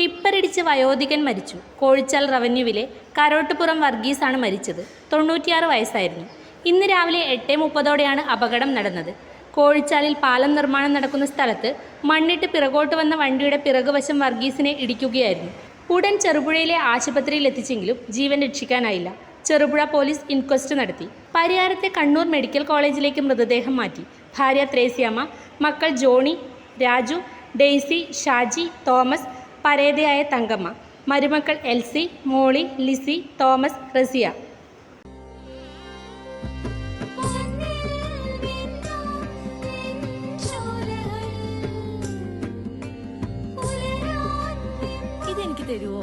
ടിപ്പറിടിച്ച് വയോധികൻ മരിച്ചു. കോഴിച്ചാൽ റവന്യൂവിലെ കരോട്ടുപുറം വർഗീസാണ് മരിച്ചത്. തൊണ്ണൂറ്റിയാറ് വയസ്സായിരുന്നു. ഇന്ന് രാവിലെ എട്ട് മുപ്പതോടെയാണ് അപകടം നടന്നത്. കോഴിച്ചാലിൽ പാലം നിർമ്മാണം നടക്കുന്ന സ്ഥലത്ത് മണ്ണിട്ട് പിറകോട്ട് വന്ന വണ്ടിയുടെ പിറകുവശം വർഗീസിനെ ഇടിക്കുകയായിരുന്നു. ഉടൻ ചെറുപുഴയിലെ ആശുപത്രിയിൽ എത്തിച്ചെങ്കിലും ജീവൻ രക്ഷിക്കാനായില്ല. ചെറുപുഴ പോലീസ് ഇൻക്വസ്റ്റ് നടത്തി. പരിയാരത്തെ കണ്ണൂർ മെഡിക്കൽ കോളേജിലേക്ക് മൃതദേഹം മാറ്റി. ഭാര്യ ത്രേസ്യാമ്മ മക്കൾ ജോണി രാജു ഡെയ്സി ഷാജി തോമസ് പരേതയായ തങ്കമ്മ മരുമക്കൾ എൽസി മോളി ലിസി തോമസ് റസിയ. ഇതെനിക്ക് തരുവോ?